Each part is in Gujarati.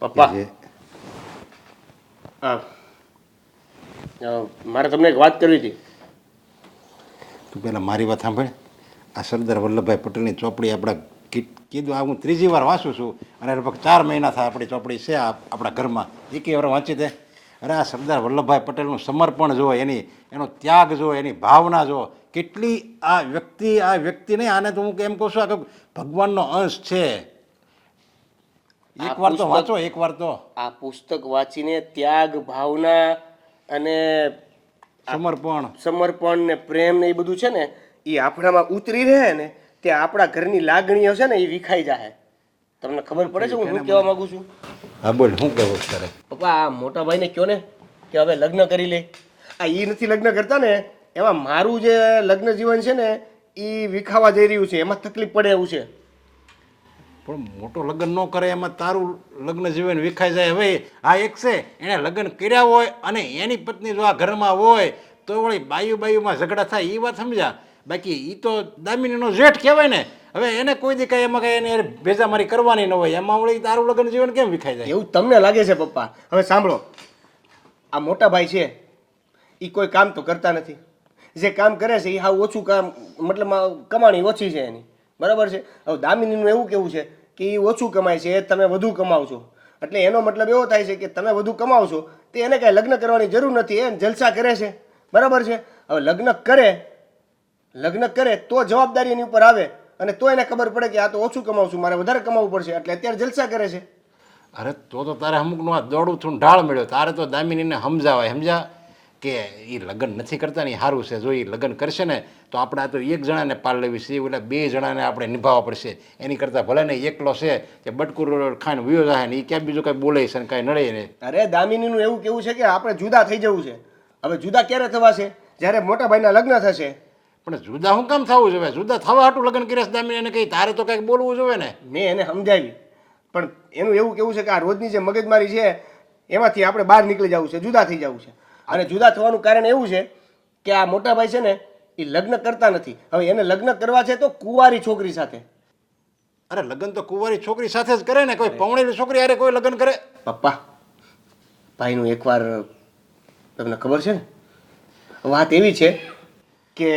પપ્પા. મારે તમને એક વાત કરવી હતી. તું પહેલાં મારી વાત સાંભળ. આ સરદાર વલ્લભભાઈ પટેલની ચોપડી આપણા કીધું આ હું ત્રીજી વાર વાંચું છું. અને લગભગ ચાર મહિના થાય આપણી ચોપડી છે આપણા ઘરમાં. એક વાર વાંચી દે? અરે આ સરદાર વલ્લભભાઈ પટેલનું સમર્પણ જો એની એનો ત્યાગ જુઓ એની ભાવના જુઓ કેટલી આ વ્યક્તિ આ વ્યક્તિ નહીં આને તો હું એમ કહું છું આ ભગવાનનો અંશ છે. એકવાર તો પુસ્તક- વાંચો એકવાર તો. આ પુસ્તક વાંચીને ત્યાગ ભાવના અને સમર્પણ. સમર્પણ ને પ્રેમ ને એ બધું છે ને એ આપણામાં ઉતરી રહે ને તે આપણા ઘરની લાગણીઓ છે ને એ વિખાઈ જાય તમને ખબર પડે છે હું શું કહેવા માંગુ છું? હા બોલ શું કહેવું તારે? પપ્પા આ મોટા ભાઈને કહો ને કે હવે લગ્ન કરી લે. આ એ નથી લગ્ન કરતા ને એમાં મારું જે લગ્ન જીવન છે ને એ વિખાવા જઈ રહ્યું છે એમાં તકલીફ પડે એવું છે. પણ મોટો લગ્ન ન કરે એમાં તારું લગ્ન જીવન વિખાઈ જાય. હવે આ એક છે એણે લગ્ન કર્યા હોય અને એની પત્ની જો આ ઘરમાં હોય, તો વળી બાયુ બાયુમાં ઝઘડા થાય એ વાત સમજા બાકી એ તો દામિનીનો જેઠ કહેવાય ને. હવે એને કોઈ દી કાંઈ એમાં કાંઈ એને ભેજામારી કરવાની ન હોય. એમાં વળી તારું લગ્ન જીવન કેમ વિખાઈ જાય? એવું તમને લાગે છે પપ્પા? હવે સાંભળો. આ મોટા ભાઈ છે એ કોઈ કામ તો કરતા નથી. જે કામ કરે છે એ હાવ ઓછું કામ, મતલબ કમાણી ઓછી છે એની. બરાબર છે? હવે દામિનીનું એવું કેવું છે કે એ ઓછું કમાય છે તમે વધુ કમાવ છો એટલે એનો મતલબ એવો થાય છે કે તમે વધુ કમાવ છો તે એને કાંઈ લગ્ન કરવાની જરૂર નથી, એ જલસા કરે છે. બરાબર છે? હવે લગ્ન કરે લગ્ન કરે તો જવાબદારી એની ઉપર આવે અને તો એને ખબર પડે કે આ તો ઓછું કમાવું છું મારે વધારે કમાવવું પડશે. એટલે અત્યારે જલસા કરે છે. અરે તો તો તારે અમુકનું આ દોડું થયું ઢાળ મળ્યો, તારે તો દામિનીને સમજાવાય સમજા કે એ લગ્ન નથી કરતા ને સારું છે. જો એ લગ્ન કરશે ને તો આપણે આ તો એક જણાને પાલ લેવી છે. એટલે બે જણાને આપણે નિભાવવા પડશે. એની કરતાં ભલે ને એકલો છે કે બટકુર ખાઈને વયો જાય ને એ ક્યાં બીજું કાંઈ બોલે છે ને કાંઈ નડે ને. અરે દામિનીનું એવું કેવું છે કે આપણે જુદા થઈ જવું છે. હવે જુદા ક્યારે થવા છે? જ્યારે મોટા ભાઈના લગ્ન થશે. પણ જુદા શું કામ થવું જોઈએ? જુદા થવા હાટું લગ્ન કર્યા છે દામિનીને કહી તારે તો કંઈક બોલવું જોઈએ ને? મેં એને સમજાવી. પણ એનું એવું કેવું છે કે આ રોજની જે મગજમારી છે એમાંથી આપણે બહાર નીકળી જવું છે જુદા થઈ જવું છે. અને જુદા થવાનું કારણ એવું છે કે આ મોટા ભાઈ છે ને એ લગ્ન કરતા નથી. હવે એને લગ્ન કરવા છે તો કુંવારી છોકરી સાથે. અરે લગ્ન તો કુંવારી છોકરી સાથે જ કરે ને કોઈ પૌણેલી છોકરી અરે કોઈ લગ્ન કરે? પપ્પા ભાઈનું એકવાર તમને ખબર છે ને? વાત એવી છે કે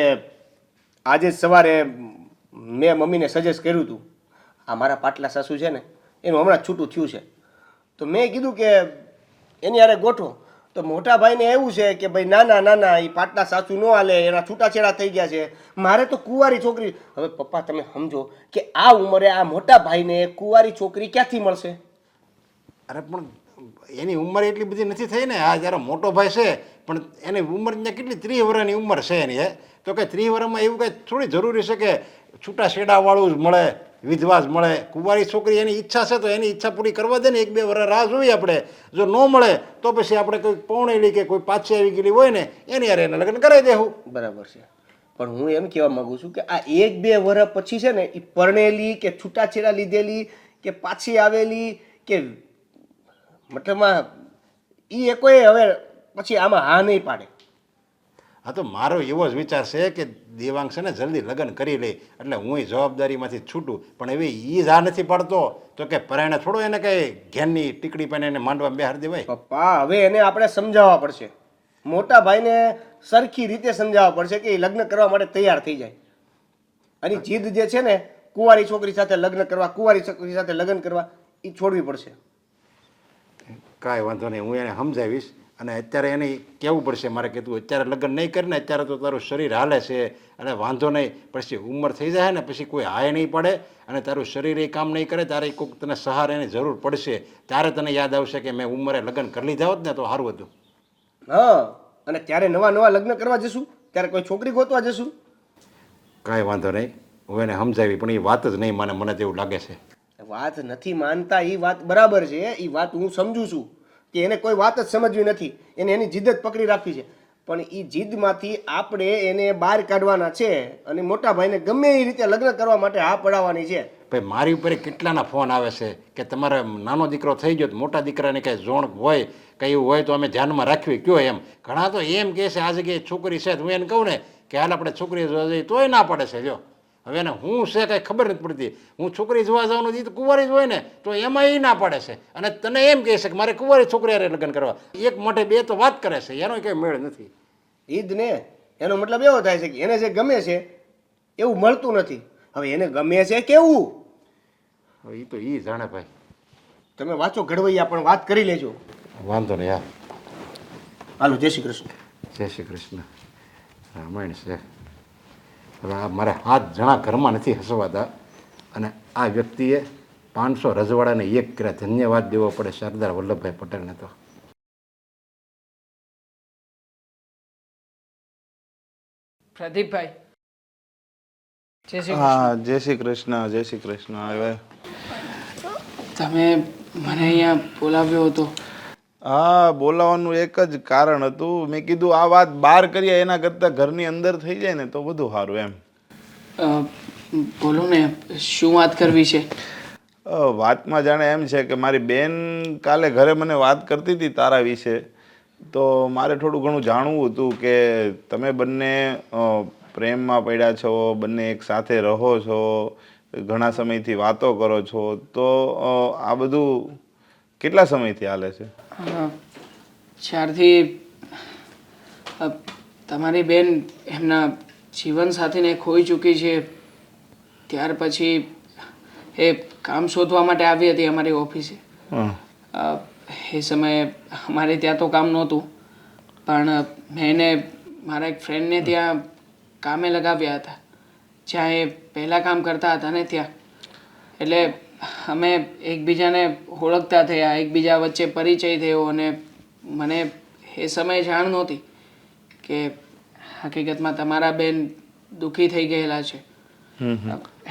આજે સવારે મેં મમ્મીને સજેસ્ટ કર્યું હતું. આ મારા પાટલા સાસુ છે ને એનું હમણાં છૂટું થયું છે. તો મેં કીધું કે એની હારે ગોઠવો. તો મોટા ભાઈને એવું છે કે ભાઈ, ના ના ના ના એ પાટલા સાસુ ન હાલે, એના છૂટાછેડા થઈ ગયા છે. મારે તો કુંવારી છોકરી હવે પપ્પા, તમે સમજો કે આ ઉંમરે આ મોટા ભાઈને કુંવારી છોકરી ક્યાંથી મળશે? અરે, પણ એની ઉંમર એટલી બધી નથી થઈ ને? આ જ્યારે મોટો ભાઈ છે, પણ એની ઉંમર કેટલી? ત્રીસ વર્ષની ઉંમર છે એની, હે? તો કે ત્રીસ વર્ષમાં એવું કંઈ થોડી જરૂરી છે કે છૂટા શેડાવાળું જ મળે? વિધવા જ મળે. કુંવારી છોકરી એની ઈચ્છા છે તો એની ઈચ્છા પૂરી કરવા દે ને એક બે વર્ષ રાહ જોઈએ આપણે. જો ન મળે તો પછી આપણે કોઈ પૌણેલી કે કોઈ પાછી આવી ગયેલી હોય ને એની યારે એને લગ્ન કરાવી દેવું બરાબર છે. પણ હું એમ કહેવા માગું છું કે આ એક બે વર્ષ પછી છે ને એ પરણેલી કે છૂટાછેડા લીધેલી કે પાછી આવેલી કે મતલબમાં એ કોઈ હવે પછી આમાં હા નહીં પાડે. હા તો મારો એવો જ વિચાર છે કે દેવાંગ છે ને જલ્દી લગ્ન કરી લે. એટલે હું જવાબદારીમાંથી છૂટું. પણ એવી એ જ આ નથી પડતો તો કે પરાયણે થોડો એને કંઈ ઘેનની ટીકડી પહેને એને માંડવા બેહાર દેવાય. પપ્પા હવે એને આપણે સમજાવવા પડશે. મોટા ભાઈને સરખી રીતે સમજાવવા પડશે કે એ લગ્ન કરવા માટે તૈયાર થઈ જાય. અને જીદ જે છે ને કુંવારી છોકરી સાથે લગ્ન કરવા કુંવારી છોકરી સાથે લગ્ન કરવા એ છોડવી પડશે. કાંઈ વાંધો નહીં હું એને સમજાવીશ. અને અત્યારે એને કહેવું પડશે? મારે કીધું અત્યારે લગ્ન નહીં કરીને અત્યારે તો તારું શરીર હાલે છે અને વાંધો નહીં. પછી ઉંમર થઈ જાય ને પછી કોઈ હાય નહીં પડે અને તારું શરીર એ કામ નહીં કરે ત્યારે કોઈક તને સહારાની જરૂર પડશે. ત્યારે તને યાદ આવશે કે મેં ઉંમરે લગ્ન કરી લીધા હોત ને તો સારું હતું. હા અને ત્યારે નવા નવા લગ્ન કરવા જશું? ત્યારે કોઈ છોકરી ગોતવા જશું? કાંઈ વાંધો નહીં. હું એને સમજાવી પણ એ વાત જ નહીં મને મને તેવું લાગે છે. વાત નથી માનતા એ વાત બરાબર છે. એ વાત હું સમજુ છું. કે એને કોઈ વાત જ સમજવી નથી. એને એની જીદ જ પકડી રાખવી છે. પણ એ જીદમાંથી આપણે એને બહાર કાઢવાના છે અને મોટા ભાઈને ગમે એ રીતે લગ્ન કરવા માટે હા પડાવવાની છે. ભાઈ, મારી ઉપર કેટલાના ફોન આવે છે કે તમારે નાનો દીકરો થઈ ગયો મોટા દીકરાને કાંઈ જોણ હોય, કંઈ એવું હોય તો અમે ધ્યાનમાં રાખવી. કયો એમ? ઘણા તો એમ કહે છે આ જગ્યાએ છોકરી છે હું એને કહું ને કે હાલ આપણે છોકરી તોય ના પડે છે જો હવે એને હું છે કાંઈ ખબર નથી પડતી. હું છોકરી જોવા જવાનું હતી તો કુંવારી જ હોય ને તો એમાં એ ના પાડે છે. અને તને એમ કહે છે કે મારે કુંવારી છોકરી લગ્ન કરવા. એક મોટે બે તો વાત કરે છે એનો કંઈ મેળ નથી. એ જ ને એનો મતલબ એવો થાય છે કે એને જે ગમે છે એવું મળતું નથી. હવે એને ગમે છે કેવું? હવે એ તો એ જાણે ભાઈ. તમે વાંચો ઘડવૈયા પણ વાત કરી લેજો. વાંધો નહીં યાર હાલો જય શ્રી કૃષ્ણ. જય શ્રી કૃષ્ણ. રામાયણ છે. હવે મારે હાથ જણા ઘરમાં નથી હસવાતા. અને આ વ્યક્તિએ પાંચસો રજવાડાને એક કર્યા. ધન્યવાદ દેવો પડે સરદાર વલ્લભભાઈ પટેલને તો. પ્રદીપભાઈ જય શ્રી હા જય શ્રી કૃષ્ણ જય શ્રી કૃષ્ણ. તમે મને અહીંયા બોલાવ્યો હતો. હા બોલાવાનું એક જ કારણ હતું. મેં કીધું આ વાત બહાર કરીએ એના કરતાં ઘરની અંદર થઈ જાય ને તો બધું સારું એમ. બોલો ને શું વાત કરવી છે? વાતમાં જાણે એમ છે કે મારી બેન કાલે ઘરે મને વાત કરતી હતી તારા વિશે. તો મારે થોડું ઘણું જાણવું હતું કે તમે બંને પ્રેમમાં પડ્યા છો બંને એક સાથે રહો છો ઘણા સમયથી વાતો કરો છો. તો આ બધું કેટલા સમયથી હાલે છે? જ્યારથી અ, તમારી બેન એમના જીવનસાથીને ખોઈ ચૂકી છે ત્યાર પછી એ કામ શોધવા માટે આવી હતી અમારી ઓફિસે. હં. અ, એ સમયે અમારે ત્યાં તો કામ નહોતું પણ મેં એને મારા એક ફ્રેન્ડને ત્યાં કામે લગાવ્યા હતા જ્યાં એ પહેલાં કામ કરતા હતા ને ત્યાં. એટલે અમે એકબીજાને ઓળખતા થયા એકબીજા વચ્ચે પરિચય થયો અને મને એ સમયે જાણ નહોતી કે હકીકતમાં તમારા બેન દુઃખી થઈ ગયેલા છે.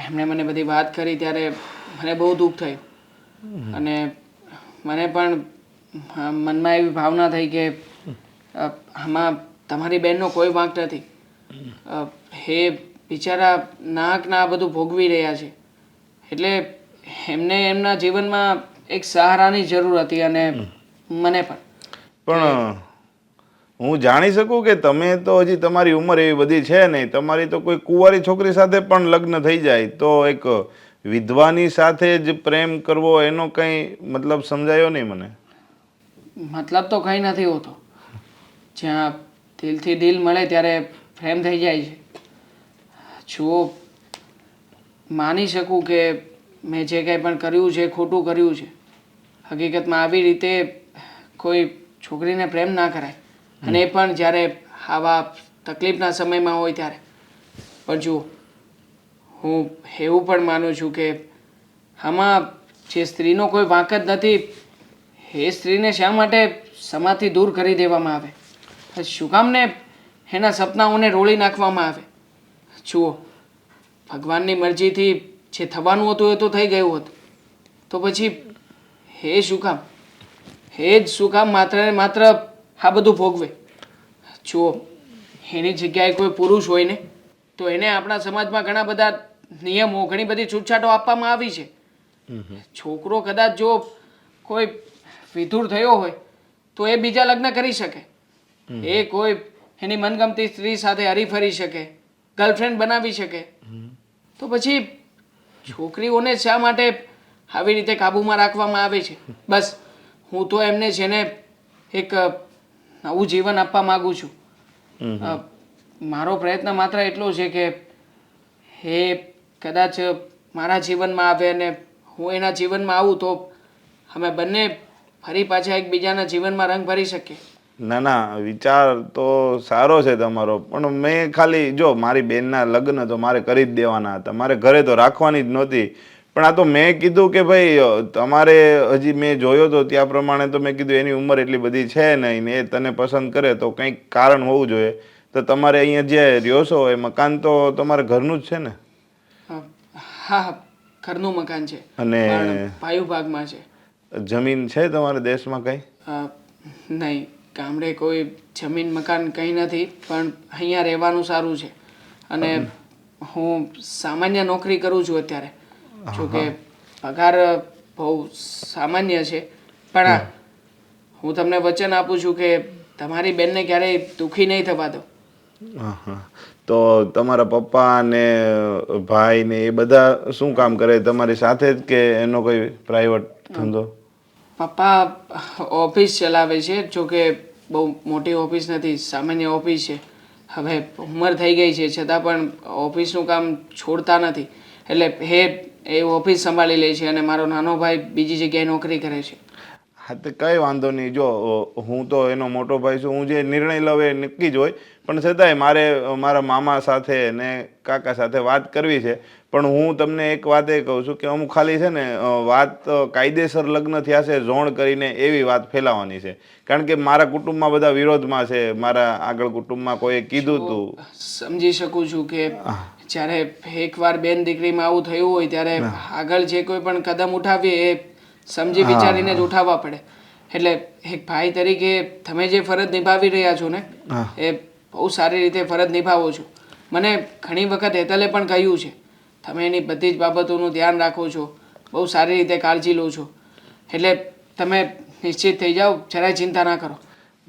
એમણે મને બધી વાત કરી ત્યારે મને બહુ દુઃખ થયું. અને મને પણ મનમાં એવી ભાવના થઈ કે આમાં તમારી બહેનનો કોઈ વાંક નથી. એ બિચારા નાહકના આ બધું ભોગવી રહ્યા છે. એટલે એમને એમના જીવનમાં એક સહારાની જરૂર હતી અને મને પણ. પણ હું જાણી શકું કે તમે તો હજી તમારી ઉંમર એવી બધી છે નહીં. તમારી તો કોઈ કુંવારી છોકરી સાથે પણ લગ્ન થઈ જાય. તો એક વિધવાની સાથે જ પ્રેમ કરવો એનો કંઈ મતલબ સમજાયો નહીં મને? મતલબ તો કંઈ નથી હોતો. જ્યાં દિલથી દિલ મળે ત્યારે પ્રેમ થઈ જાય છે. જુઓ માની શકું કે મેં જે કંઈ પણ કર્યું છે, ખોટું કર્યું છે, હકીકતમાં આવી રીતે કોઈ છોકરીને પ્રેમ ના કરાય. અને એ પણ જ્યારે આવા તકલીફના સમયમાં હોય ત્યારે. પણ જુઓ, હું એવું પણ માનું છું કે આમાં જે સ્ત્રીનો કોઈ વાંક જ નથી, એ સ્ત્રીને શા માટે સમાથી દૂર કરી દેવામાં આવે? શું કામને એના સપનાઓને રોળી નાખવામાં આવે? જુઓ, ભગવાનની મરજીથી જે થવાનું હતું એ તો થઈ ગયું હતું. તો પછી હે શું કામ? હે જ શું કામ? માત્ર ને માત્ર આ બધું ભોગવે. જુઓ એની જગ્યાએ કોઈ પુરુષ હોય ને તો એને આપણા સમાજમાં ઘણા બધા નિયમો ઘણી બધી છૂટછાટો આપવામાં આવી છે. છોકરો કદાચ જો કોઈ વિધુર થયો હોય તો એ બીજા લગ્ન કરી શકે. એ કોઈ એની મનગમતી સ્ત્રી સાથે હરીફરી શકે ગર્લફ્રેન્ડ બનાવી શકે. તો પછી છોકરીઓને શા માટે આવી રીતે કાબૂમાં રાખવામાં આવે છે? બસ હું તો એમને છે ને એક નવું જીવન આપવા માંગુ છું. મારો પ્રયત્ન માત્ર એટલો છે કે એ કદાચ મારા જીવનમાં આવે અને હું એના જીવનમાં આવું તો અમે બંને ફરી પાછા એકબીજાના જીવનમાં રંગ ભરી શકીએ. ના ના વિચાર તો સારો છે તમારો. પણ મેં ખાલી જો મારી બેનના લગ્ન તો મારે કરી જ દેવાના હતા. મારે ઘરે તો રાખવાની જ નહોતી. પણ આ તો મેં કીધું કે ભાઈ તમારે હજી મેં જોયો તો ત્યાં પ્રમાણે તો મેં કીધું એની ઉંમર એટલી બધી છે નહીં ને એ તને પસંદ કરે તો કંઈક કારણ હોવું જોઈએ. તો તમારે અહીંયા જે રહ્યો છો એ મકાન તો તમારે ઘરનું જ છે ને? હા ઘરનું મકાન છે. અને પાયુ ભાગમાં છે. જમીન છે તમારા દેશમાં કંઈ? નહીં. ગામડે કોઈ જમીન મકાન કંઈ નથી પણ અહીંયા રહેવાનું સારું છે. અને હું સામાન્ય નોકરી કરું છું અત્યારે. જોકે પગાર બહુ સામાન્ય છે. પણ હા, તમને વચન આપું છું કે તમારી બેનને ક્યારેય દુઃખી નહીં થવા દો. હા, હા. તો તમારા પપ્પા ને ભાઈ ને એ બધા શું કામ કરે? તમારી સાથે જ કે એનો કોઈ પ્રાઇવેટ ધંધો? પપ્પા ઓફિસ ચલાવે છે જો કે બહુ મોટી ઓફિસ નથી, સામાન્ય ઓફિસ છે. હવે ઉંમર થઈ ગઈ છે, છતાં પણ ઓફિસનું કામ છોડતા નથી. એટલે એ એ ઓફિસ સંભાળી લે છે અને મારો નાનો ભાઈ બીજી જગ્યાએ નોકરી કરે છે. હા, તો કંઈ વાંધો નહીં. જો, હું તો એનો મોટો ભાઈ છું, હું જે નિર્ણય લઉં એ નક્કી જ હોય. પણ છતાંય મારે મારા મામા સાથે ને કાકા સાથે વાત કરવી છે. પણ હું તમને એક વાત એ કહું છું કે અમુક ખાલી છે ને વાત કાયદેસર લગ્ન થયા છે ઝોણ કરીને એવી વાત ફેલાવવાની છે. કારણ કે મારા કુટુંબમાં બધા વિરોધમાં છે. મારા આગળ કુટુંબમાં કોઈએ કીધું હતું સમજી શકું છું કે જ્યારે એકવાર બેન દીકરીમાં આવું થયું હોય ત્યારે આગળ જે કોઈ પણ કદમ ઉઠાવીએ એ સમજી વિચારીને જ ઉઠાવવા પડે. એટલે એક ભાઈ તરીકે તમે જે ફરજ નિભાવી રહ્યા છો ને એ બહુ સારી રીતે ફરજ નિભાવો છો. મને ઘણી વખત હેતલે પણ કહ્યું છે તમે એની બધી જ બાબતોનું ધ્યાન રાખો છો. બહુ સારી રીતે કાળજી લો છો. એટલે તમે નિશ્ચિત થઈ જાઓ જરાય ચિંતા ના કરો.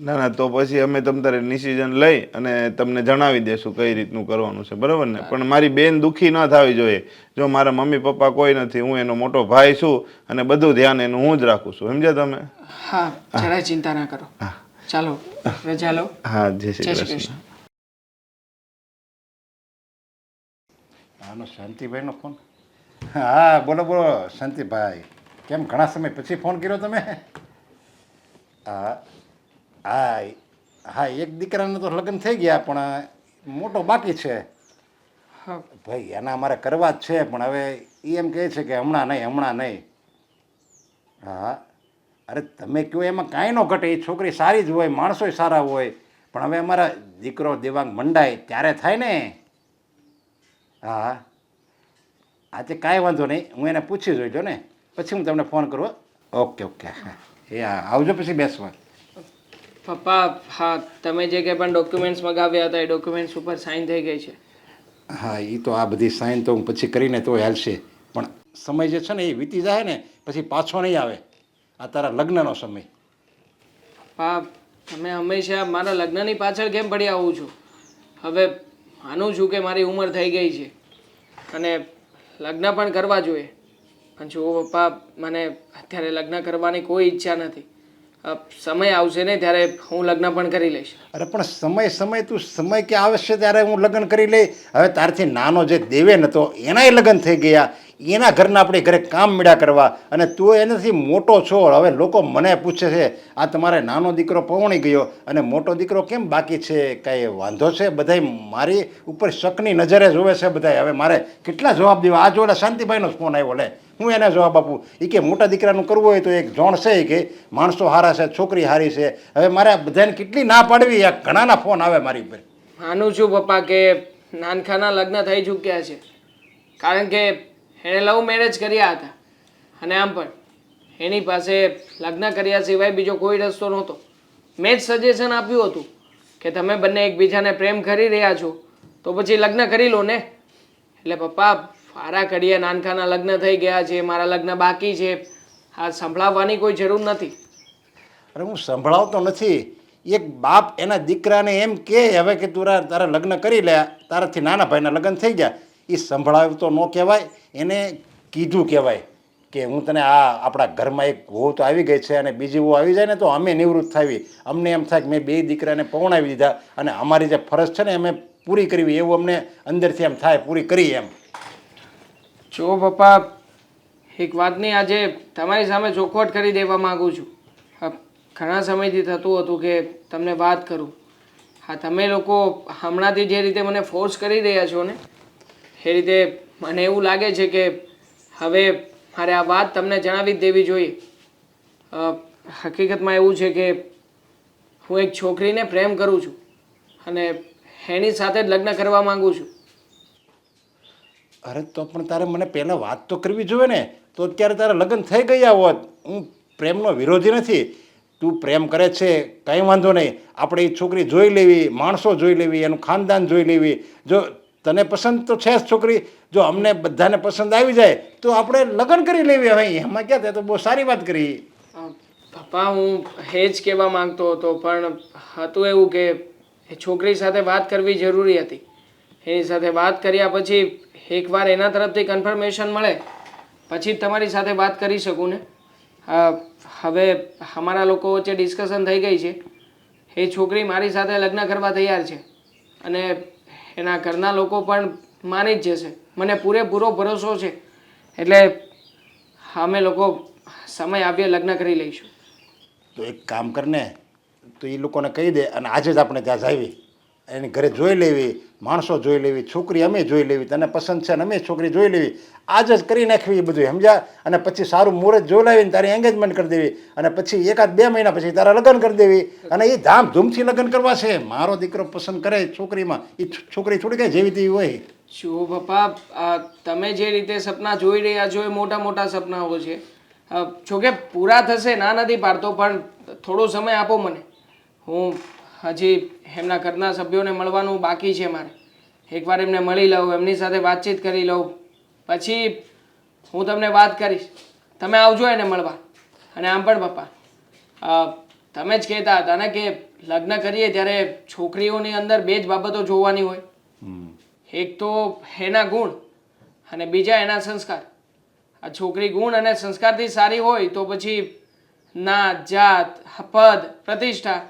ના ના તો પછી અમે તમ તારે ડિસિઝન લઈ અને તમને જણાવી દેશું કઈ રીતનું કરવાનું છે. બરાબર ને? પણ મારી બેન દુઃખી ન થવી જોઈએ. જો મારા મમ્મી પપ્પા કોઈ નથી હું એનો મોટો ભાઈ છું અને બધું ધ્યાન એનું હું જ રાખું છું. સમજ્યા તમે? હા જરાય ચિંતા ના કરો. ચાલો રજા લો હા જય શ્રી શ્રી કૃષ્ણ. આનો શાંતિભાઈનો ફોન હા બોલો બોલો શાંતિભાઈ. કેમ ઘણા સમય પછી ફોન કર્યો તમે? હા હા હા એક દીકરાને તો લગ્ન થઈ ગયા પણ મોટો બાકી છે. હા. ભાઈ એના અમારે કરવા જ છે પણ હવે એ એમ કહે છે કે હમણાં નહીં હમણાં નહીં. હા અરે તમે કહો એમાં કાંઈ ન ઘટે. એ છોકરી સારી જ હોય માણસોય સારા હોય. પણ હવે અમારા દીકરો દેવાંગ મંડાય ત્યારે થાય ને. હા. આજે કાંઈ વાંધો નહીં. હું એને પૂછી જોઈજો ને. પછી હું તમને ફોન કરું ઓકે ઓકે. હા એ હા આવજો પછી બેસવા. પપ્પા હા તમે જે કંઈ પણ ડોક્યુમેન્ટ્સ મગાવ્યા હતા એ ડોક્યુમેન્ટ્સ ઉપર સાઇન થઈ ગઈ છે. હા એ તો આ બધી સાઈન તો હું પછી કરીને તો હાલશે. પણ સમય જે છે ને એ વીતી જાય ને પછી પાછો નહીં આવે. આ તારા લગ્નનો સમય. બાપ તમે હંમેશા મારા લગ્નની પાછળ કેમ પડી આવું છું? હવે માનું છું કે મારી ઉંમર થઈ ગઈ છે. અને લગ્ન પણ કરવા જોઈએ. પણ જુઓ પપ્પા મને અત્યારે લગ્ન કરવાની કોઈ ઈચ્છા નથી. સમય આવશે ને ત્યારે હું લગ્ન પણ કરી લઈશ. અરે પણ સમય સમય તું સમય કે આવશે ત્યારે હું લગ્ન કરી લઈ? હવે તારથી નાનો જે દેવે ન તો એનાય લગ્ન થઈ ગયા. એના ઘરના આપણે ઘરે કામ મળ્યા કરવા અને તું એનાથી મોટો છો હવે લોકો મને પૂછે છે, આ તમારે નાનો દીકરો પવણી ગયો અને મોટો દીકરો કેમ બાકી છે? કાંઈ વાંધો છે? બધાય મારી ઉપર શકની નજરે જોવે છે બધાય. હવે મારે કેટલા જવાબ દેવા? આ જોડે શાંતિભાઈનો જ ફોન આવ્યો. લે, હું એને જવાબ આપું. એ કે, મોટા દીકરાનું કરવું હોય તો એક જોણ છે કે, માણસો હારા છે, છોકરી હારી છે. હવે મારે બધાને કેટલી ના પાડવી? આ ઘણાના ફોન આવે મારી ઉપર. માનું છું પપ્પા કે નાનખાના લગ્ન થઈ ચૂક્યા છે. કારણ કે એણે લવ મેરેજ કર્યા હતા. અને આમ પણ, એની પાસે લગ્ન કર્યા સિવાય બીજો કોઈ રસ્તો નહોતો. મેં જ સજેશન આપ્યું હતું કે તમે બંને એકબીજાને પ્રેમ કરી રહ્યા છો, તો પછી લગ્ન કરી લો ને. એટલે પપ્પા, ફારા કડીએ નાનકાના લગ્ન થઈ ગયા છે, મારા લગ્ન બાકી છે. આ સંભળાવવાની કોઈ જરૂર નથી. અરે હું સંભળાવતો નથી. એક બાપ એના દીકરાને એમ કે હવે કે તું તારા લગ્ન કરી લે, તારાથી નાના ભાઈના લગ્ન થઈ ગયા એ સંભળાવ્યું તો ન કહેવાય, એને કીધું કહેવાય કે હું તને આ આપણા ઘરમાં એક વહુ તો આવી ગઈ છે અને બીજી વહુ આવી જાય ને તો અમે નિવૃત્ત થાવી. અમને એમ થાય કે મેં બે દીકરાને પવણાવી દીધા અને અમારી જે ફરજ છે ને, અમે પૂરી કરવી. એવું અમને અંદરથી એમ થાય, પૂરી કરી એમ. જો પપ્પા, એક વાતની આજે તમારી સામે ચોખવટ કરી દેવા માગું છું. ઘણા સમયથી થતું હતું કે તમને વાત કરું. હા તમે લોકો હમણાંથી જે રીતે મને ફોર્સ કરી રહ્યા છો ને એ રીતે મને એવું લાગે છે કે હવે મારે આ વાત તમને જણાવી જ દેવી જોઈએ. હકીકતમાં એવું છે કે હું એક છોકરીને પ્રેમ કરું છું અને એની સાથે જ લગ્ન કરવા માંગુ છું. અરે તો પણ તારે મને પહેલાં વાત તો કરવી જોઈએ ને. તો અત્યારે તારા લગ્ન થઈ ગયા હોત. હું પ્રેમનો વિરોધી નથી. તું પ્રેમ કરે છે, કંઈ વાંધો નહીં. આપણે એ છોકરી જોઈ લેવી, માણસો જોઈ લેવી, એનું ખાનદાન જોઈ લેવી. જો તને પસંદ તો છે જ છોકરી. જો અમને બધાને પસંદ આવી જાય, તો આપણે લગ્ન કરી લેવી હવે એમાં ક્યાં થાય? તો બહુ સારી વાત કરી. પપ્પા, હું એ જ કહેવા માંગતો હતો, પણ હતું એવું કે છોકરી સાથે વાત કરવી જરૂરી હતી. એની સાથે વાત કર્યા પછી એકવાર એના તરફથી કન્ફર્મેશન મળે. પછી તમારી સાથે વાત કરી શકું ને? હવે અમારા લોકો વચ્ચે ડિસ્કશન થઈ ગઈ છે. એ છોકરી મારી સાથે લગ્ન કરવા તૈયાર છે. અને એના ઘરના લોકો પણ માની જ જશે. મને પૂરેપૂરો ભરોસો છે. એટલે અમે લોકો સમય આવ્યે લગ્ન કરી લઈશું. તો એક કામ કરને, તો એ લોકોને કહી દે અને આજે જ આપણે ત્યાં જાવી એની ઘરે જોઈ લેવી, માણસો જોઈ લેવી, છોકરી અમે જોઈ લેવી, તને પસંદ છે ને અમે છોકરી જોઈ લેવી. આજ જ કરી નાખવી એ બધું, સમજ્યા? અને પછી સારું મુહૂર્ત જોઈ લાવીને તારી એંગેજમેન્ટ કરી દેવી. અને પછી એકાદ બે મહિના પછી તારા લગ્ન કરી દેવી. અને એ ધામધૂમથી લગ્ન કરવા છે. મારો દીકરો પસંદ કરે છોકરીમાં. એ છોકરી થોડી કઈ જેવી તેવી હોય. શું પપ્પા તમે જે રીતે સપના જોઈ રહ્યા છો એ મોટા મોટા સપનાઓ છે. જોકે પૂરા થશે, ના નથી પાડતો, પણ થોડો સમય આપો મને. હું હજી એમના ઘરના સભ્યોને મળવાનું બાકી છે મારે. એકવાર એમને મળી લઉં એમની સાથે વાતચીત કરી લઉં. પછી હું તમને વાત કરીશ. તમે આવજો એને મળવા. અને આમ પણ પપ્પા તમે જ કહેતા હતા ને કે લગ્ન કરીએ ત્યારે છોકરીઓની અંદર બે જ બાબતો જોવાની હોય. એક તો એના ગુણ અને બીજા એના સંસ્કાર. આ છોકરી ગુણ અને સંસ્કારથી સારી હોય તો પછી ના જાત પદ પ્રતિષ્ઠા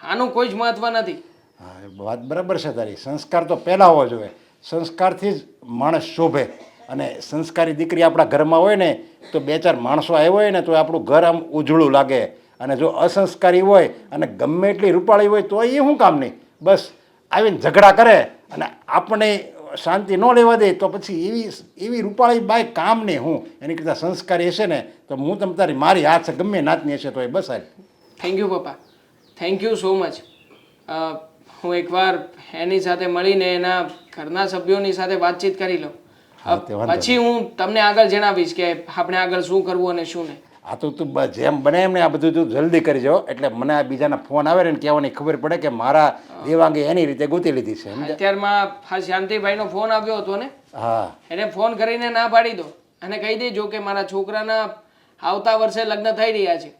આનું કોઈ જ મહત્વ નથી. હા વાત બરાબર છે તારી. સંસ્કાર તો પહેલાં હોવો જોઈએ. સંસ્કારથી જ માણસ શોભે. અને સંસ્કારી દીકરી આપણા ઘરમાં હોય ને તો બે ચાર માણસો આવ્યા હોય ને તો આપણું ઘર આમ ઉજળું લાગે. અને જો અસંસ્કારી હોય અને ગમે એટલી રૂપાળી હોય તો એ શું કામ નહીં બસ આવીને ઝઘડા કરે અને આપણે શાંતિ ન લેવા દે તો પછી એવી એવી રૂપાળી બાય કામ નહીં હું? એની કરતાં સંસ્કારી હશે ને તો હું તમ તારી મારી હાથ છે ગમે નાતની હશે તો એ બસ થેન્ક યુ પપ્પા. થેન્ક યુ સો મચ હું એકવાર એની સાથે મળીને એના ઘરના સભ્યોની સાથે વાતચીત કરી લઉં. હા, પછી હું તમને આગળ જણાવીશ કે આપણે આગળ શું કરવું અને શું નહીં. આ તો તું જેમ બને એમને આ બધું તું જલ્દી કરી જાઓ. એટલે મને આ બીજાના ફોન આવે ને કહેવાની ખબર પડે કે મારા દેવાંગે એની રીતે ગોતી લીધી છે? અત્યારમાં આ શાંતિભાઈનો ફોન આવ્યો હતો ને. હા. એને ફોન કરીને ના પાડી દો. અને કહી દેજો કે મારા છોકરાના આવતા વર્ષે લગ્ન થઈ રહ્યા છે.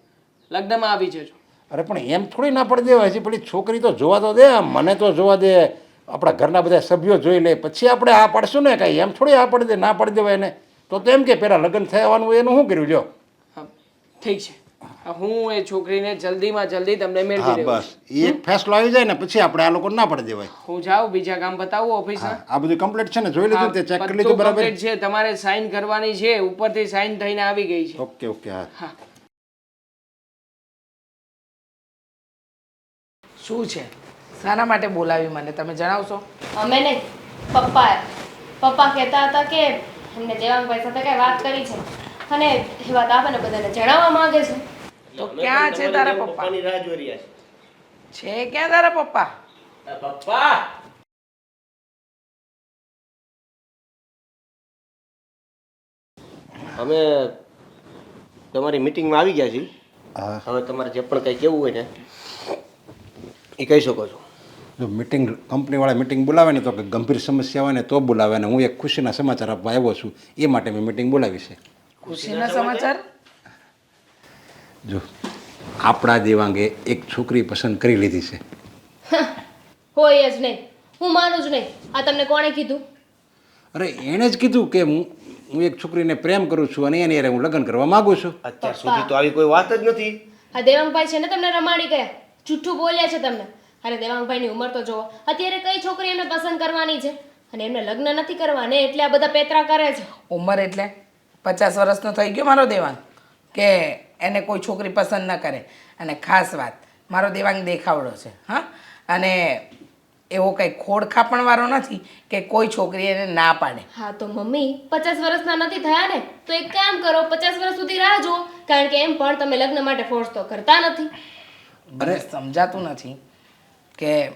લગ્નમાં આવી જજો. અરે પણ એમ થોડી ના પડી દેવાય. હજી પેલી છોકરી તો જોવા તો દે મને તો જોવા દે. આપણા ઘરના બધા સભ્યો જોઈ લે. પછી આપણે આ પાડશું ને કાંઈ? એમ થોડી આ પડી દે ના પડી દેવાય એને. તો તેમ કે પહેલાં લગ્ન થવાનું એનું શું કર્યું? જો. ઠીક છે. હું એ છોકરીને જલ્દીમાં જલ્દી તમને મેળવી દઉં બસ. એક ફેસલો આવી જાય ને પછી આપણે આ લોકો ના પડી દેવાય. હું જાઉં બીજા કામ બતાવું ઓફિસ આ બધું કમ્પ્લીટ છે ને? જોઈ લીધું તે ચેક કરી લીધું બરાબર? છે. તમારે સાઈન કરવાની છે. ઉપરથી સાઈન થઈને આવી ગઈ છે. ઓકે ઓકે હા. શું છે? શાના માટે બોલાવી મને તમે જણાવશો? અમે ને પપ્પા પપ્પા કહેતા હતા કે એમને દેવાંગભાઈ સાથે કઈ વાત કરી છે. અને એ વાત આપણને બધાને જણાવવા માંગે છે. તો ક્યાં છે તારા પપ્પા? પપ્પાની રાહ જોઈ રહ્યા છે. છે ક્યાં તારા પપ્પા? પપ્પા! અમે તમારી મીટિંગમાં આવી ગયા છીએ. હવે તમારે જે પણ કંઈ કહેવું હોય ને એ કહી શકો છો. જો મિટિંગ કંપનીવાળા મિટિંગ બોલાવે ને તો કે ગંભીર સમસ્યા હોય ને તો બોલાવે અને હું એક ખુશીના સમાચાર આપવા આવ્યો છું. એ માટે મેં મિટિંગ બોલાવી છે. ખુશીના સમાચાર? જો આપણા દેવાંગે એક છોકરી પસંદ કરી લીધી છે. હોય જ નહીં. હું માનું જ નહીં. આ તમને કોણે કીધું? અરે એણે જ કીધું કે હું હું એક છોકરીને પ્રેમ કરું છું અને એની હારે હું લગ્ન કરવા માંગુ છું. અત્યાર સુધી તો આવી કોઈ વાત જ નથી. આ દેવાંગભાઈ છે ને તમને રમાડી ગયા? જૂઠું બોલ્યા છે તમને. અરે દેવાંગભાઈની ઉંમર તો જુઓ અત્યારે કઈ છોકરી એમને પસંદ કરવાની છે? અને એમને લગ્ન નથી કરવાને એટલે આ બધા પેતરા કરે છે. ઉંમર એટલે પચાસ વર્ષનો થઈ ગયો મારો દેવાંગ કે એને કોઈ છોકરી પસંદ ન કરે. અને ખાસ વાત મારો દેવાંગ દેખાવડો છે હા? અને એવો કંઈ ખોડ ખાપણવાળો નથી કે કોઈ છોકરી એને ના પાડે. હા તો મમ્મી પચાસ વર્ષના નથી થયા ને? તો એક કામ કરો પચાસ વર્ષ સુધી રાહ જુઓ. કારણ કે એમ પણ તમે લગ્ન માટે ફોર્સ તો કરતા નથી. મને સમજાતું નથી કે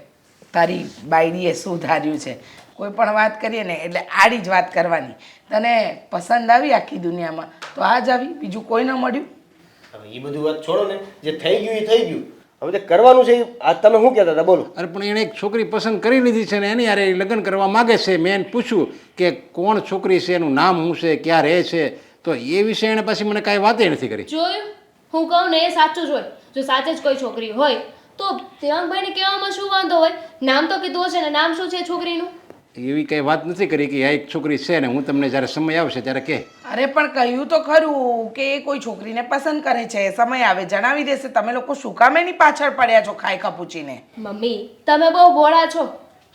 તારી બાયડીએ શું ધાર્યું છે. કોઈ પણ વાત કરીએ ને એટલે આડી જ વાત કરવાની. તને પસંદ આવી આખી દુનિયામાં? તો આ જ આવી બીજું કોઈ ન મળ્યું? હવે એ બધું વાત છોડો ને જે થઈ ગયું એ થઈ ગયું. હવે જે કરવાનું છે આ તમે શું કહેતા હતા? બોલો. અરે પણ એણે એક છોકરી પસંદ કરી લીધી છે ને એની યારે લગ્ન કરવા માગે છે. મેં એને પૂછ્યું કે કોણ છોકરી છે એનું નામ શું છે ક્યાં રહે છે? તો એ વિશે એણે પછી મને કાંઈ વાતે નથી કરી. જોયું? હું કહું ને એ સાચું જ હોય. જો સાચે જ કોઈ છોકરી હોય તો દેવાંગભાઈને કહેવામાં શું વાંધો હોય? નામ તો કીધું હશે ને નામ શું છે છોકરીનું? એવી કંઈ વાત નથી કરી કે આ એક છોકરી છે ને હું તમને જ્યારે સમય આવશે ત્યારે કે અરે પણ કહ્યું તો ખરું કે એ કોઈ છોકરીને પસંદ કરે છે. સમય આવે જણાવી દેશે. તમે લોકો શું કામ એની પાછળ પડ્યા છો ખાઈ ખપૂચીને? મમ્મી તમે બહુ ભોળા છો.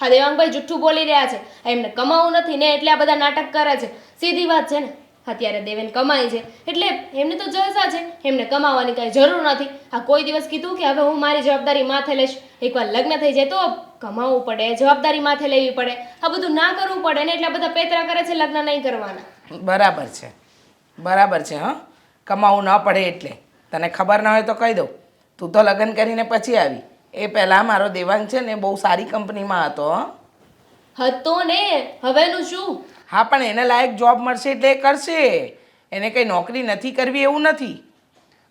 હા દેવાંગભાઈ જુઠ્ઠું બોલી રહ્યા છે. એમને કમાવું નથી ને એટલે આ બધા નાટક કરે છે. સીધી વાત છે ને? અત્યારે દેવેન કમાય છે. એટલે એમને તો જલસા છે. એમને કમાવાની કાંઈ જરૂર નથી. આ કોઈ દિવસ કીધું કે હવે હું મારી જવાબદારી માથે લઈશ. એકવાર લગ્ન થઈ જાય તો કમાવવું પડે જવાબદારી માથે લેવી પડે. આ બધું ના કરવું પડે ને એટલે બધા પેતરા કરે છે લગ્ન નહીં કરવાના. બરાબર છે. બરાબર છે હા? કમાવું ન પડે એટલે. તને ખબર ના હોય તો કહી દઉં. તું તો લગ્ન કરીને પછી આવી. એ પહેલાં મારો દેવાંગ છે ને બહુ સારી કંપનીમાં હતો હતો ને. હવેનું શું? હા પણ એને લાયક જોબ મળશે એટલે એ કરશે. એને કંઈ નોકરી નથી કરવી એવું નથી.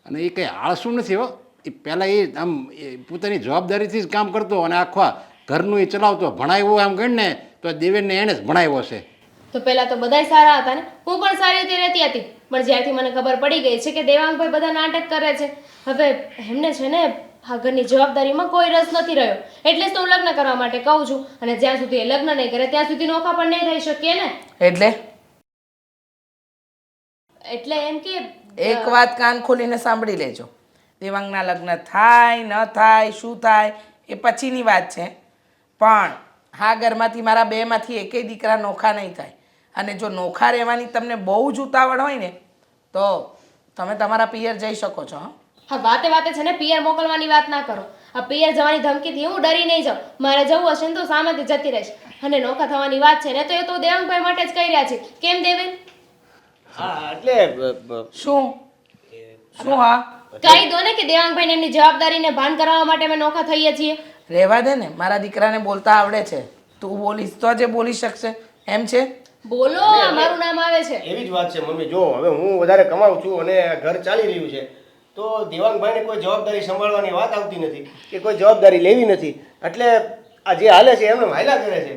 અને એ કંઈ આળસુ નથી હો. એ પહેલાં એ આમ એ પોતાની જવાબદારીથી જ કામ કરતો અને આખા ઘરનું એ ચલાવતો ભણાવ્યો આમ ગણ ને તો દેવેનને એણે જ ભણાવ્યો છે. તો પહેલાં તો બધાય સારા હતા ને? હું પણ સારી રીતે રહેતી હતી. પણ જ્યારથી મને ખબર પડી ગઈ છે કે દેવાંગભાઈ બધા નાટક કરે છે. હવે એમને છે ને આ ઘરની જવાબદારીમાં કોઈ રસ નથી રહ્યો. એટલે જ તો હું લગ્ન કરવા માટે કહું છું. અને જ્યાં સુધી એ લગ્ન નહીં કરે ત્યાં સુધી નોખા પણ નહીં થઈ શકીએ ને? એટલે? એટલે એમ કે એક વાત કાન ખોલીને સાંભળી લેજો. દેવાંગના લગ્ન થાય ન થાય શું થાય એ પછીની વાત છે. પણ હા ઘરમાંથી મારા બેમાંથી એકેય દીકરા નોખા નહીં થાય. અને જો નોખા રહેવાની તમને બહુ જ ઉતાવળ હોય ને તો તમે તમારા પિયર જઈ શકો છો હં. હા વાતે વાતે છે ને પિયર મોકલવાની વાત ના કરો. આ પિયર જવાની ધમકીથી હું ડરી નહીં જાઉં. મારે જવું હશે ને તો સામેથી જતી રહીશ. અને નોખા થવાની વાત છે ને તો એ તો દેવાંગભાઈ માટે જ કહી રહ્યા છે. કેમ દેવેન હા એટલે શું? શું હા? કહી દો ને કે દેવાંગભાઈને એમની જવાબદારીને ભાન કરાવવા માટે અમે નોખા થઈએ છીએ. રહેવા દે ને મારા દીકરાને બોલતા આવડે છે. તું બોલીશ તો જે બોલી શકશે. એમ છે? બોલો મારું નામ આવે છે. એવી જ વાત છે મમ્મી. જો હવે હું વધારે કમાઉં છું અને ઘર ચાલી રહ્યું છે તો દેવાંગભાઈને કોઈ જવાબદારી સંભાળવાની વાત આવતી નથી કે કોઈ જવાબદારી લેવી નથી. એટલે આ જે હાલે છે એમને હાયલા કરે છે.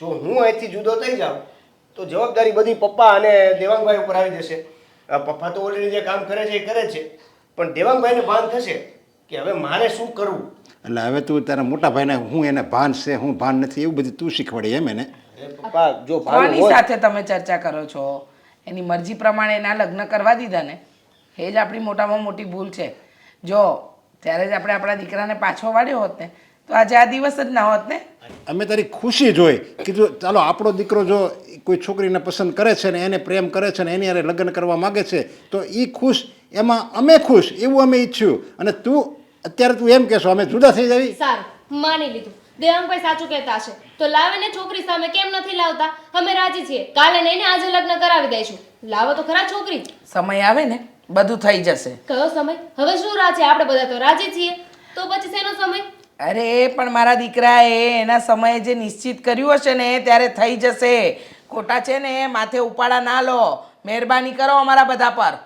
જો હું અહીંથી જુદો થઈ જાઉં તો જવાબદારી બધી પપ્પા અને દેવાંગભાઈ ઉપર આવી જશે. આ પપ્પા તો ઓલરેડી જે કામ કરે છે એ કરે જ છે. પણ દેવાંગભાઈને ભાન થશે કે હવે મારે શું કરવું? એટલે હવે તું તારા મોટા ભાઈને હું એને ભાન છે હું ભાન નથી એવું બધું તું શીખવાડી એમ એને. પપ્પા જો ભાન સાથે તમે ચર્ચા કરો છો? એની મરજી પ્રમાણે એના લગ્ન કરવા દીધા ને. એ જ આપણી મોટામાં મોટી ભૂલ છે. જો ત્યારે જ આપણે આપણા દીકરાને પાછો વાળ્યો હોત ને તો આજે આ દિવસ જ ના હોત ને? અમે તારી ખુશી જોઈ કીધું ચાલો આપણો દીકરો જો કોઈ છોકરીને પસંદ કરે છે ને એને પ્રેમ કરે છે ને એની હારે લગ્ન કરવા માગે છે તો એ ખુશ એમાં અમે ખુશ એવું અમે ઈચ્છ્યું. અને તું અત્યારે તું એમ કહેશો અમે જુદા થઈ જવી? સારું માની લીધું. દેવાંગભાઈ સાચું કહેતા હશે. તો લાવે ને છોકરી સામે કેમ નથી લાવતા? અમે રાજી છીએ. કાલે નહીં એને આજે લગ્ન કરાવી દઈશું. લાવો તો ખરા છોકરી. સમય આવે ને? બધું થઈ જશે. કયો સમય? હવે શું રાહ છે? આપણે બધા તો રાજી છીએ. તો પછી શેનો સમય? અરે પણ મારા દીકરાએ એના સમયે જે નિશ્ચિત કર્યું હશે ને ત્યારે થઈ જશે. ખોટા છે ને માથે ઉપાડા ના લો. મહેરબાની કરો અમારા બધા પર.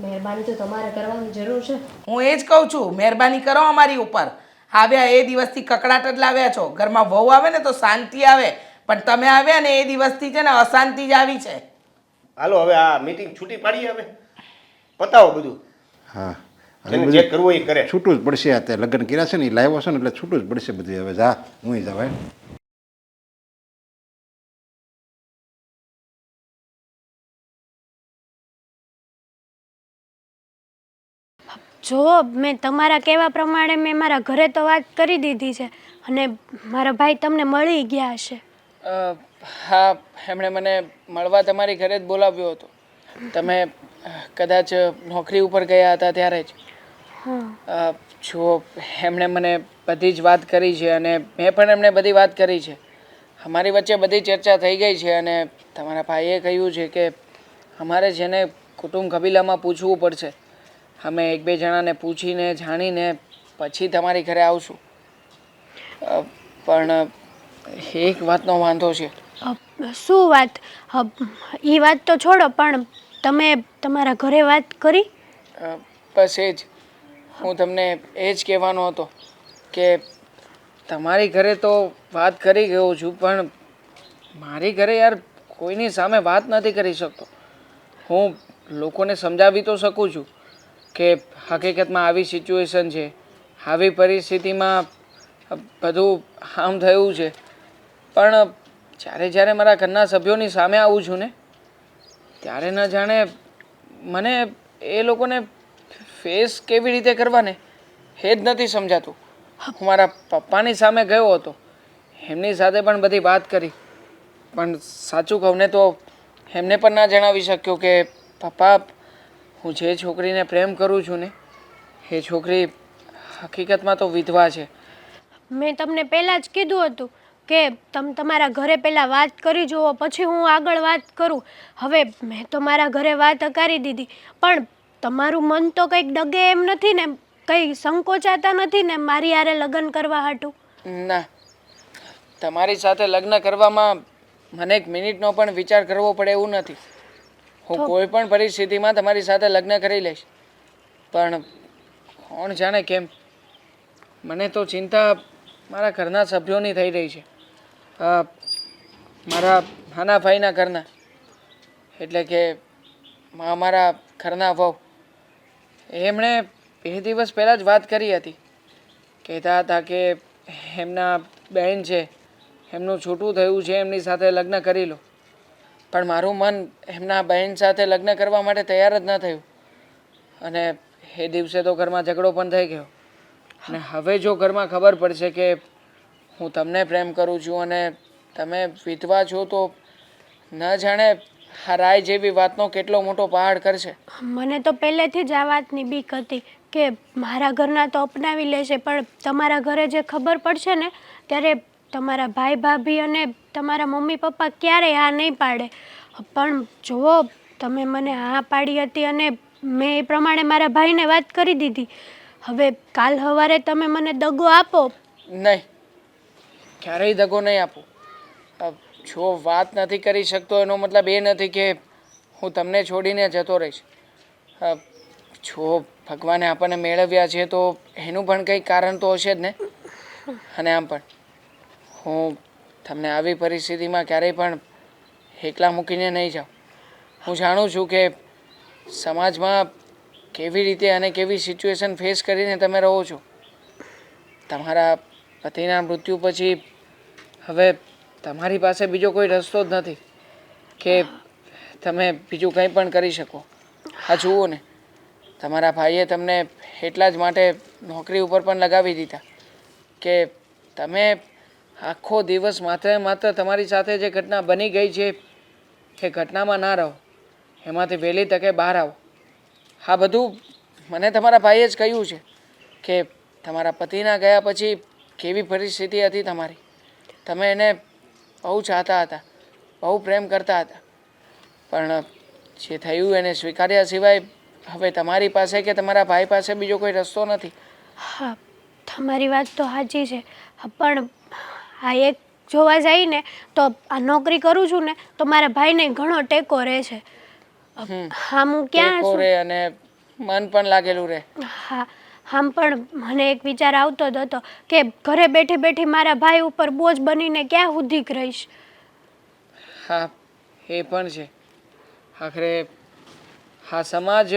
મહેરબાની તો તમારે કરવાની જરૂર છે. હું એ જ કહું છું મહેરબાની કરો અમારી ઉપર. આવ્યા એ દિવસથી કકડાટ જ લાવ્યા છો. ઘરમાં વહુ આવે ને તો શાંતિ આવે. પણ તમે આવ્યા ને એ દિવસથી છે ને અશાંતિ જ આવી છે. હાલો હવે આ મીટિંગ છૂટી પાડી હવે. પતાવો બધું. હા. જેને જે કરવું એ કરે. છૂટું જ પડશે અત્યારે લગ્ન કર્યા છે ને એ લાવ્યો છે ને એટલે છૂટું જ પડશે બધું. હવે જા હું જવાય. જો મેં તમારા કહેવા પ્રમાણે મેં મારા ઘરે તો વાત કરી દીધી છે અને મારા ભાઈ તમને મળી ગયા હશે. અ, હા એમણે મને મળવા તમારી ઘરે જ બોલાવ્યો હતો. તમે કદાચ નોકરી ઉપર ગયા હતા ત્યારે જ. અ, જો એમણે મને બધી જ વાત કરી છે અને મેં પણ એમણે બધી વાત કરી છે. અમારી વચ્ચે બધી ચર્ચા થઈ ગઈ છે અને તમારા ભાઈએ કહ્યું છે કે અમારે છે ને કુટુંબ કબીલામાં પૂછવું પડશે અમે એક બે જણાને પૂછીને જાણીને પછી તમારી ઘરે આવશું. પણ એક વાતનો વાંધો છે. શું વાત? એ વાત તો છોડો પણ તમે તમારા ઘરે વાત કરી? બસ એ જ. હું તમને એ જ કહેવાનો હતો કે તમારી ઘરે તો વાત કરી ગયો છું, પણ મારી ઘરે યાર કોઈની સામે વાત નથી કરી શકતો. હું લોકોને સમજાવી તો શકું છું કે હકીકતમાં આવી સિચ્યુએશન છે, આવી પરિસ્થિતિમાં બધું આમ થયું છે. પણ જ્યારે જ્યારે મારા ઘરના સભ્યોની સામે આવું છું ને ત્યારે ન જાણે મને એ લોકોને ફેસ કેવી રીતે કરવાને એ જ નથી સમજાતું. હું મારા પપ્પાની સામે ગયો હતો. એમની સાથે પણ બધી વાત કરી. પણ સાચું કહું ને તો એમને પણ ના જણાવી શક્યો કે, પપ્પા, હું જે છોકરીને પ્રેમ કરું છું ને, એ છોકરી હકીકતમાં તો વિધવા છે. મેં તમને પહેલાં જ કીધું હતું કે તમે તમારા ઘરે પહેલાં વાત કરી જુઓ પછી હું આગળ વાત કરું. હવે મેં તો મારા ઘરે વાત હકારી દીધી પણ તમારું મન તો કંઈક ડગે એમ નથી ને કંઈ સંકોચાતા નથી ને મારી હારે લગ્ન કરવા હાટું? ના. તમારી સાથે લગ્ન કરવામાં મને એક મિનિટનો પણ વિચાર કરવો પડે એવું નથી. હું કોઈ પણ પરિસ્થિતિમાં તમારી સાથે લગ્ન કરી લઈશ. પણ કોણ જાણે કેમ? મને તો ચિંતા મારા ઘરના સભ્યોની થઈ રહી છે. મારા નાના ભાઈના ઘરના. એટલે કે મારા ઘરના વહુ. એમણે બે દિવસ પહેલાં જ વાત કરી હતી. કહેતા હતા કે એમના બહેન છે, એમનું છૂટું થયું છે, એમની સાથે લગ્ન કરી લો. પણ મારું મન એમના બહેન સાથે લગ્ન કરવા માટે તૈયાર જ ન થયું. અને એ દિવસે તો ઘરમાં ઝઘડો પણ થઈ ગયો. અને હવે જો ઘરમાં ખબર પડશે કે હું તમને પ્રેમ કરું છું અને તમે વિધવા છો તો ન જાણે હરાય જેવી વાતનો કેટલો મોટો પહાડ કરશે. મને તો પહેલેથી જ આ વાતની બીક હતી કે મારા ઘરના તો અપનાવી લેશે પણ તમારા ઘરે જે ખબર પડશે ને ત્યારે તમારા ભાઈ ભાભી અને તમારા મમ્મી પપ્પા ક્યારેય હા નહીં પાડે. પણ જુઓ તમે મને હા પાડી હતી અને મેં એ પ્રમાણે મારા ભાઈને વાત કરી દીધી. હવે કાલ સવારે તમે મને દગો આપો. નહીં. ક્યારેય દગો નહીં આપું. જો વાત નથી કરી શકતો, એનો મતલબ એ નથી કે હું તમને છોડીને જતો રહીશ. જો ભગવાને આપણને મેળવ્યા છે, તો એનું પણ કંઈ કારણ તો હશે જ ને? અને આમ પણ, હું તમને આવી પરિસ્થિતિમાં ક્યારેય પણ એકલા મૂકીને નહીં જાઉં. હું જાણું છું કે સમાજમાં કેવી રીતે અને કેવી સિચ્યુએશન ફેસ કરીને તમે રહો છો. તમારા પતિના મૃત્યુ પછી હવે તમારી પાસે બીજો કોઈ રસ્તો જ નથી કે તમે બીજું કંઈ પણ કરી શકો. આ જુઓ ને, તમારા ભાઈએ તમને એટલા જ માટે નોકરી ઉપર પણ લગાવી દીધા કે તમે આખો દિવસ માત્ર માત્ર તમારી સાથે જે ઘટના બની ગઈ છે, એ ઘટનામાં ના રહો. એમાંથી વહેલી તકે બહાર આવો. આ બધું મને તમારા ભાઈએ જ કહ્યું છે કે તમારા પતિના ગયા પછી કેવી પરિસ્થિતિ હતી તમારી? તમે એને બહુ ચાહતા હતા બહુ પ્રેમ કરતા હતા. પણ જે થયું એને સ્વીકાર્યા સિવાય હવે તમારી પાસે કે તમારા ભાઈ પાસે બીજો કોઈ રસ્તો નથી? હા તમારી વાત તો સાચી છે. પણ આ એક જોવા જઈએ ને તો આ નોકરી કરું છું ને તો મારા ભાઈને ઘણો ટેકો રહે છે. હા હું ક્યાં છું? અને મન પણ લાગેલું રહે. હા આમ પણ મને એક વિચાર આવતો જ હતો કે ઘરે બેઠી બેઠી મારા ભાઈ ઉપર બોજ બનીને ક્યાં સુધી રહીશ? હા એ પણ છે. આખરે હા સમાજ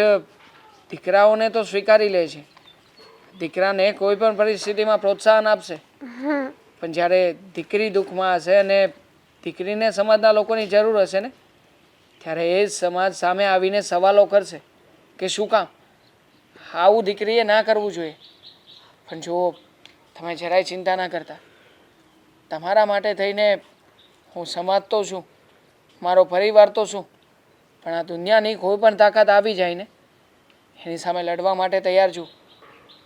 દીકરાઓને તો સ્વીકારી લે છે. દીકરાને કોઈ પણ પરિસ્થિતિમાં પ્રોત્સાહન આપશે. પણ જ્યારે દીકરી દુઃખમાં હશે અને દીકરીને સમાજના લોકોની જરૂર હશે ને ત્યારે એ જ સમાજ સામે આવીને સવાલો કરશે કે શું કામ? આવું દીકરીએ ના કરવું જોઈએ. પણ જુઓ તમે જરાય ચિંતા ના કરતા. તમારા માટે થઈને હું સમાજ તો છું મારો પરિવાર તો છું પણ આ દુનિયાની કોઈ પણ તાકાત આવી જાય ને એની સામે લડવા માટે તૈયાર છું.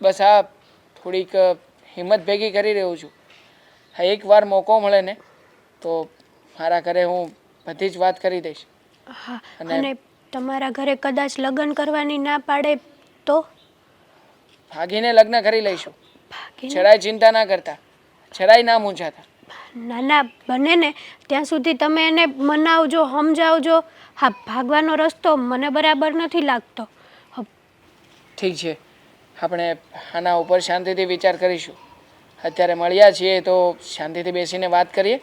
બસ આ થોડીક હિંમત ભેગી કરી રહ્યો છું. હા એકવાર મોકો મળે ને તો મારા ઘરે હું બધી જ વાત કરી દઈશ. હા અને તમારા ઘરે કદાચ લગ્ન કરવાની ના પાડે તો? ભાગીને લગ્ન કરી લઈશું. ભાગીને? જરાય ચિંતા ના કરતા. જરાય ના મૂંઝાતા. ના ના બને ને ત્યાં સુધી તમે એને મનાવજો સમજાવજો. હા ભાગવાનો રસ્તો મને બરાબર નથી લાગતો. ઠીક છે. આપણે આના ઉપર શાંતિથી વિચાર કરીશું. અત્યારે મળ્યા છીએ તો શાંતિથી બેસીને વાત કરીએ.